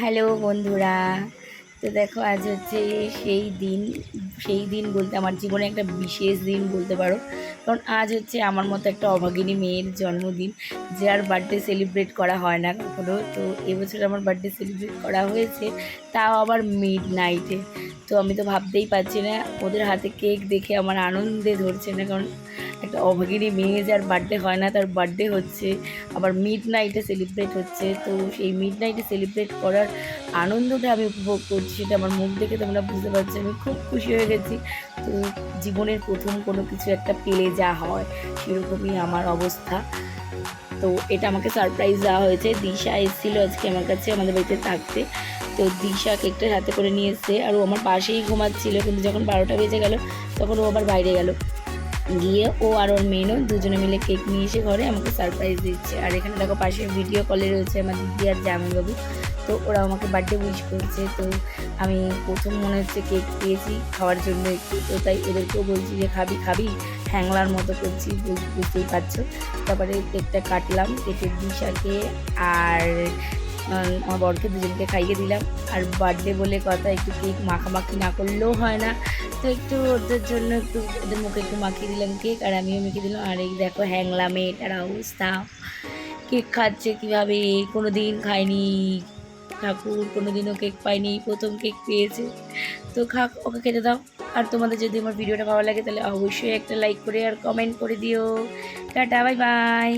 Hello বন্ধুরা, তো দেখো আজ হচ্ছে সেই দিন সেই দিন বলতে আমার জীবনে একটা বিশেষ দিন বলতে পারো। কারণ আজ হচ্ছে আমার মতো একটা অভাগিনী মেয়ের জন্মদিন, যার বার্থডে সেলিব্রেট করা হয় না কখনো। তো এবছর আমার বার্থডে সেলিব্রেট করা হয়েছে, তাও আবার মিড নাইটে তো আমি তো ভাবতেই পারছি না, ওদের হাতে কেক দেখে আমার আনন্দে ধরছে না, কারণ একটা অভাগিনী মেয়ে যার বার্থডে হয় না, তার বার্থডে হচ্ছে। আবার মিড নাইটে সেলিব্রেট হচ্ছে। তো সেই মিড নাইটে সেলিব্রেট করার আনন্দটা আমি উপভোগ করছি, সেটা আমার মুখ দেখে তোমরা বুঝতে পারছ। আমি খুব খুশি হয়ে গেছি। তো জীবনের প্রথম কোনো কিছু একটা পেলে যা হয়, সেরকমই আমার অবস্থা। তো এটা আমাকে সারপ্রাইজ দেওয়া হয়েছে। দিশা এসেছিল আজকে আমার কাছে, আমাদের বাড়িতে থাকতে। তো দিশা কেকটা হাতে করে নিয়ে এসছে। আর ও আমার পাশেই ঘুমাচ্ছিল। কিন্তু যখন বারোটা বেজে গেল, তখন ও আবার বাইরে গেল। গিয়ে ও আর ওর মেনও দুজনে মিলে কেক নিয়ে এসে ঘরে আমাকে সারপ্রাইজ দিচ্ছে। আর এখানে দেখো পাশে ভিডিও কলে রয়েছে আমার দিদি আর জামাইবাবু। তো ওরা আমাকে বার্থডে উইশ করছে, তো আমি প্রথম মনে হচ্ছে কেক পেয়েছি খাওয়ার জন্য একটু। তো তাই এদেরকেও বলছি যে, খাবি খাবি, হ্যাংলার মতো করছি, বুঝ- বুঝতেই পারছ। তারপরে কেকটা কাটলাম, কেকের দিশাকে আর আমার বরকে দুজনকে খাইয়ে দিলাম। আর বার্থডে বলে কথা, একটু কেক মাখামাখি না করলেও হয় না। তো একটু ওদের জন্য একটু ওদের মুখে একটু মাখিয়ে দিলাম কেক আর আমিও মেখে দিলাম। আর এই দেখো হ্যাংলা মেয়েটার অবস্থা। কেক খাচ্ছে কীভাবে? কোনো দিন খায়নি ঠাকুর কোনো দিনও কেক পায়নি, প্রথম কেক পেয়েছে। তো খাক, ওকে খেতে দাও। আর তোমাদের যদি আমার ভিডিওটা ভালো লাগে, তাহলে অবশ্যই একটা লাইক করে আর কমেন্ট করে দিও। Tata bye bye